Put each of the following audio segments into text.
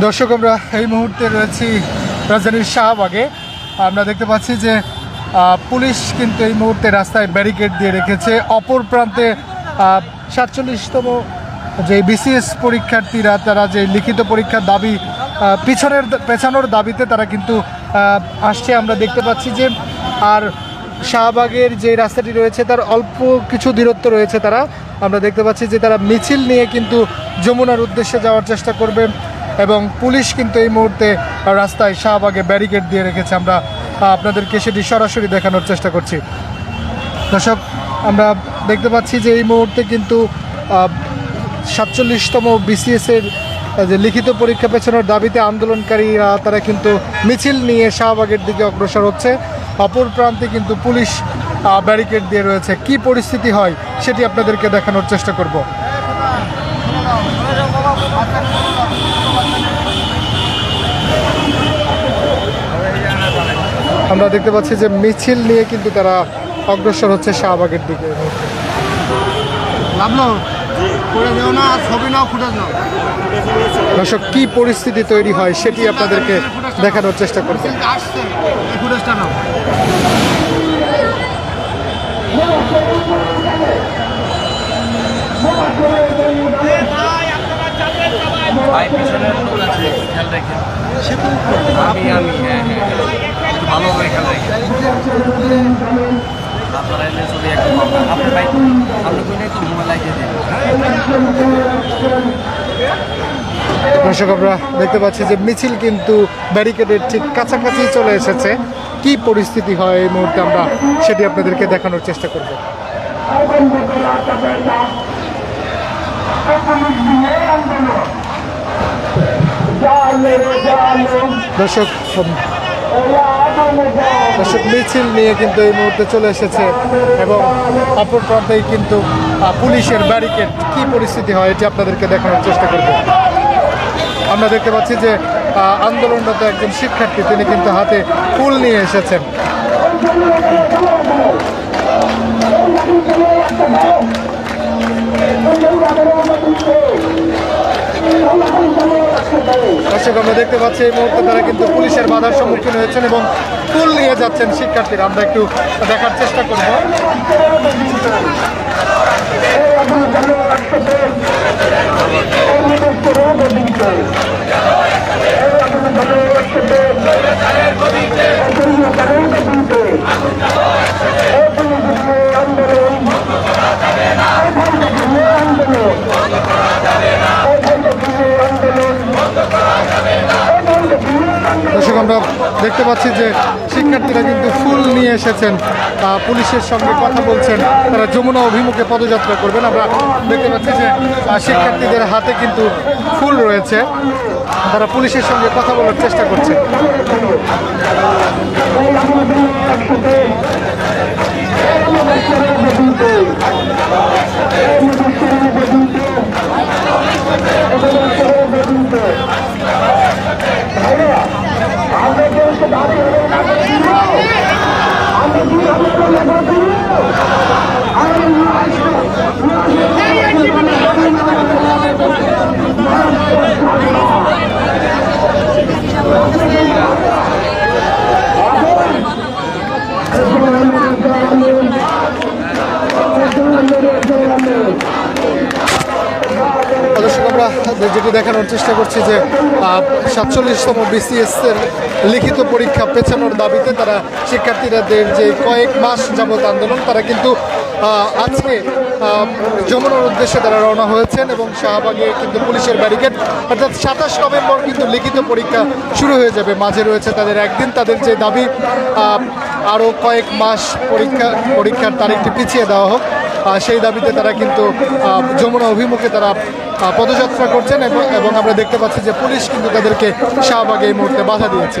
দর্শক, আমরা এই মুহূর্তে রয়েছি রাজধানীর শাহবাগে। আমরা দেখতে পাচ্ছি যে পুলিশ কিন্তু এই মুহূর্তে রাস্তায় ব্যারিকেড দিয়ে রেখেছে। অপর প্রান্তে সাতচল্লিশতম যে বিসিএস পরীক্ষার্থীরা, তারা যে লিখিত পরীক্ষার দাবি পিছনের, পেছানোর দাবিতে তারা কিন্তু আসছে। আমরা দেখতে পাচ্ছি যে, আর শাহবাগের যে রাস্তাটি রয়েছে, তার অল্প কিছু দূরত্ব রয়েছে তারা। আমরা দেখতে পাচ্ছি যে, তারা মিছিল নিয়ে কিন্তু যমুনার উদ্দেশ্যে যাওয়ার চেষ্টা করবে। এবং পুলিশ কিন্তু এই মুহূর্তে রাস্তায় শাহবাগে ব্যারিকেড দিয়ে রেখেছে। আমরা আপনাদেরকে সেটি সরাসরি দেখানোর চেষ্টা করছি। দর্শক, আমরা দেখতে পাচ্ছি যে এই মুহূর্তে কিন্তু সাতচল্লিশতম বিসিএসের যে লিখিত পরীক্ষা পেছানোর দাবিতে আন্দোলনকারীরা তারা কিন্তু মিছিল নিয়ে শাহবাগের দিকে অগ্রসর হচ্ছে। অপর প্রান্তে কিন্তু পুলিশ ব্যারিকেড দিয়ে রয়েছে। কি পরিস্থিতি হয় সেটি আপনাদেরকে দেখানোর চেষ্টা করব। আমরা দেখতে পাচ্ছি যে মিছিল নিয়ে কিন্তু তারা অগ্রসর হচ্ছে শাহবাগের দিকে। দর্শক কি পরিস্থিতি তৈরি হয় সেটি আপনাদেরকে দেখানোর চেষ্টা করব। আমি আমি হ্যাঁ হ্যাঁ। ভালোভাবে দর্শক, আমরা দেখতে পাচ্ছি যে মিছিল কিন্তু ব্যারিকেডের ঠিক কাছাকাছি চলে এসেছে। কি পরিস্থিতি হয় এই মুহূর্তে আমরা সেটি আপনাদেরকে দেখানোর চেষ্টা করব। দর্শক দর্শক, মিছিল নিয়ে কিন্তু এই মুহূর্তে চলে এসেছে এবং অপর প্রান্তেই কিন্তু পুলিশের ব্যারিকেড। কি পরিস্থিতি হয়, এটি আপনাদেরকে দেখানোর চেষ্টা করব। আমরা দেখতে পাচ্ছি যে আন্দোলনরত একজন শিক্ষার্থী, তিনি কিন্তু হাতে ফুল নিয়ে এসেছেন। দর্শক, আমরা দেখতে পাচ্ছি এই মুহূর্তে তারা কিন্তু পুলিশের বাধার সম্মুখীন হয়েছেন এবং ফুল নিয়ে যাচ্ছেন শিক্ষার্থীরা। আমরা একটু দেখার চেষ্টা করব। দর্শক, আমরা দেখতে পাচ্ছি যে শিক্ষার্থীরা কিন্তু ফুল নিয়ে এসেছেন পুলিশের সঙ্গে কথা বলছেন। তারা যমুনা অভিমুখে পদযাত্রা করবেন। আমরা দেখতে পাচ্ছি যে শিক্ষার্থীদের হাতে কিন্তু ফুল রয়েছে। তারা পুলিশের সঙ্গে কথা বলার চেষ্টা করছে দর্শক আমরা যেটি দেখানোর চেষ্টা করছি যে সাতচল্লিশতম বিসিএস এর লিখিত পরীক্ষা পেছানোর দাবিতে তারা শিক্ষার্থীরাদের যে কয়েক মাস যাবত আন্দোলন, তারা কিন্তু আজকে যমুনার উদ্দেশ্যে তারা রওনা হয়েছেন এবং শাহবাগে কিন্তু পুলিশের ব্যারিকেড, অর্থাৎ সাতাশ নভেম্বর কিন্তু লিখিত পরীক্ষা শুরু হয়ে যাবে। মাঝে রয়েছে তাদের একদিন, তাদের যে দাবি আরও কয়েক মাস পরীক্ষা, পরীক্ষার তারিখটি পিছিয়ে দেওয়া হোক। সেই দাবিতে তারা কিন্তু যমুনা অভিমুখে তারা পদযাত্রা করছেন এবং আমরা দেখতে পাচ্ছি যে পুলিশ কিন্তু তাদেরকে শাহবাগে এই মুহূর্তে বাধা দিয়েছে।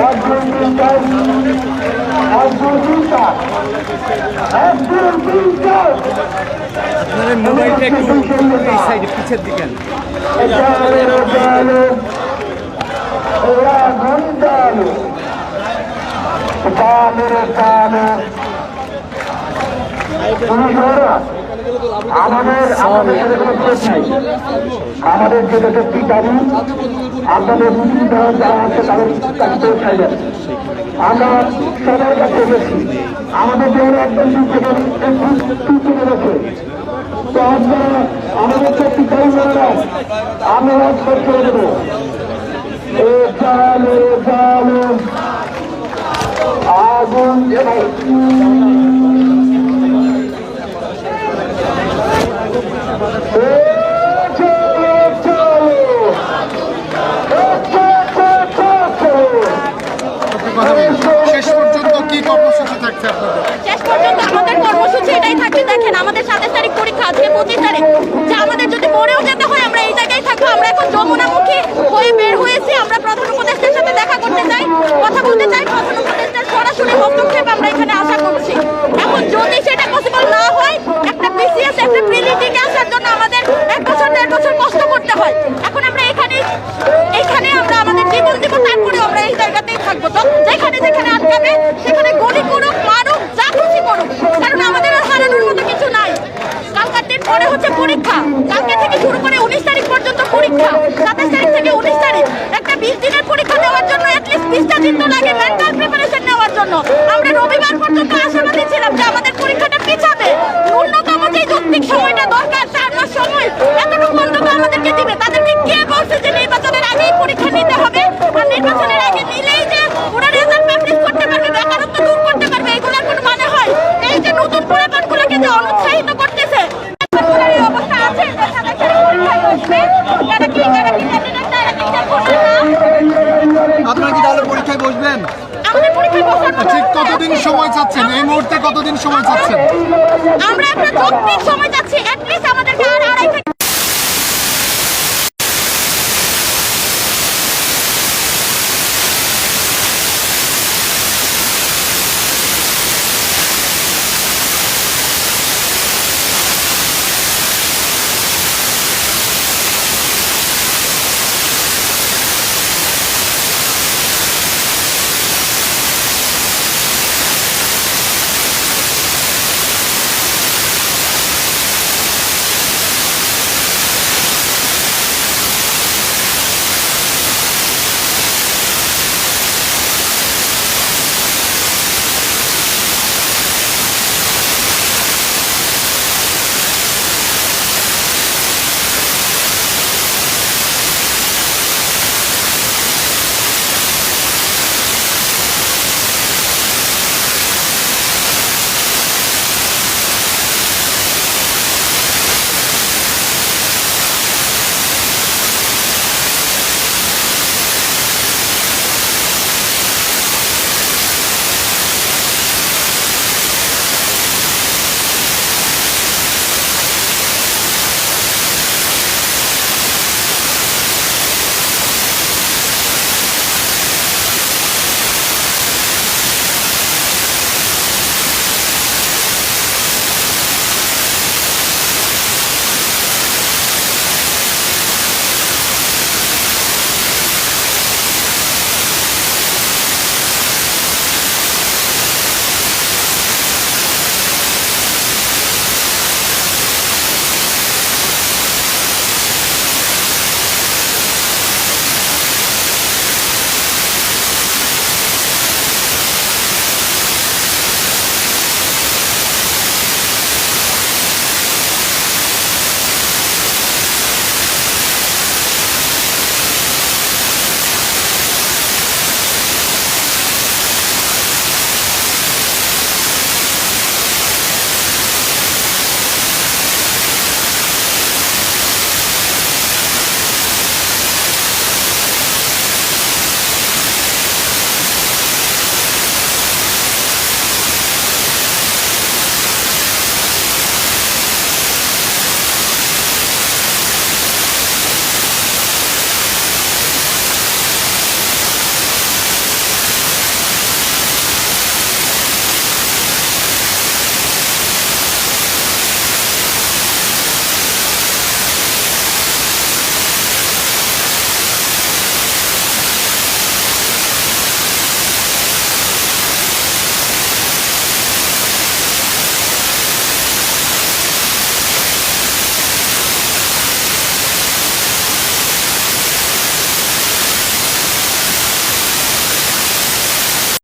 এক দুই তিন চার এক দুই তিন চার এক দুই তিন চার আপনাদের মোবাইলটা একটু এই সাইডে পিছের দিকে চালো চালো ওরা ঘন চালো চালো রে চালো তুমি শোনো আমাদের আমাদের সাথে কোনো নাই। আমাদের যেটাতে পিতারি আপনাদের চিন্তা যারা আছে তাদের কাছে পৌঁছাইবেন আমরা সবার কাছে গেছি আমাদের দেওয়ার একদম দিক থেকে পিছিয়ে গেছে। তো আপনারা আমাদের তো পিতারি মেয়েরা আমরা সব করে দেবো। এ চালো চালো আগুন শেষ পর্যন্ত কি কর্মসূচি থাকছে আপনাদের শেষ পর্যন্ত আমাদের কর্মসূচি এটাই থাকবে দেখেন আমাদের সাতাশ তারিখ পরীক্ষা আজকে পঁচিশ তারিখ যে আমাদের যদি মরেও যেতে হয় আমরা এই জায়গায় থাকব আমরা এখন যমুনামুখী হয়ে বের হয়েছি আমরা প্রধান উপদেষ্টার সাথে দেখা করতে চাই কথা বলতে চাই প্রধান উপদেষ্টার সরাসরি হস্তক্ষেপ আমরা এখানে আশা করছি এখন যদি সেটা পসিবল না হয় একটা বিসিএস একটা প্রিলিটিকে আসার জন্য আমাদের এক বছর দেড় বছর কষ্ট করতে হয় এখন আমরা এখানে এখানে আমরা আমাদের জীবন দিব তারপরে আমরা এই জায়গাতেই থাকব তো যেখানে সেখানে গুলি করুক, মারুক, যা খুশি করুক। কারণ আমাদের আর হারানোর মতো কিছু নাই। কালকার দিন পরে হচ্ছে পরীক্ষা। কালকে থেকে শুরু করে উনিশ তারিখ পর্যন্ত পরীক্ষা। সাতাশ তারিখ থেকে উনিশ তারিখ। একটা বিশ দিনের পরীক্ষা দেওয়ার জন্য অ্যাটলিস্ট বিশটা দিন তো লাগে মেন্টাল প্রিপারেশন নেওয়ার জন্য আমরা রবিবার পর্যন্ত আশাবাদী ছিলাম যে আমাদের পরীক্ষাটা পিছাবে ন্যূনতম যে যৌক্তিক সময়টা দরকার চার মাস সময় এতটুকু অন্তত আমাদেরকে দিবে তাদেরকে কে বলছে যে নির্বাচনের আগেই পরীক্ষা নিতে হবে আর নির্বাচনের আগে নিলেই যে ওরা রেজাল্ট পাবলিশ করতে পারবে বেকারত্ব দূর করতে পারবে এগুলোর কোনো মানে হয় এই যে নতুন পরিমাণগুলোকে যে অনুৎসাহিত করতেছে সরকারের এই অবস্থা আছে যে সাতাশ তারিখ পরীক্ষায় বসবে যারা কি যারা কি ক্যান্ডিডেট তারা কি করবে না আপনারা কি তাহলে পরীক্ষায় বসবেন আমাদের পরীক্ষায় বসার কোনো ঠিক অবস্থা কতদিন আছে? সময় চাচ্ছেন? এই মুহূর্তে কতদিন সময় চাচ্ছেন? আমরা একটা সময় যাচ্ছি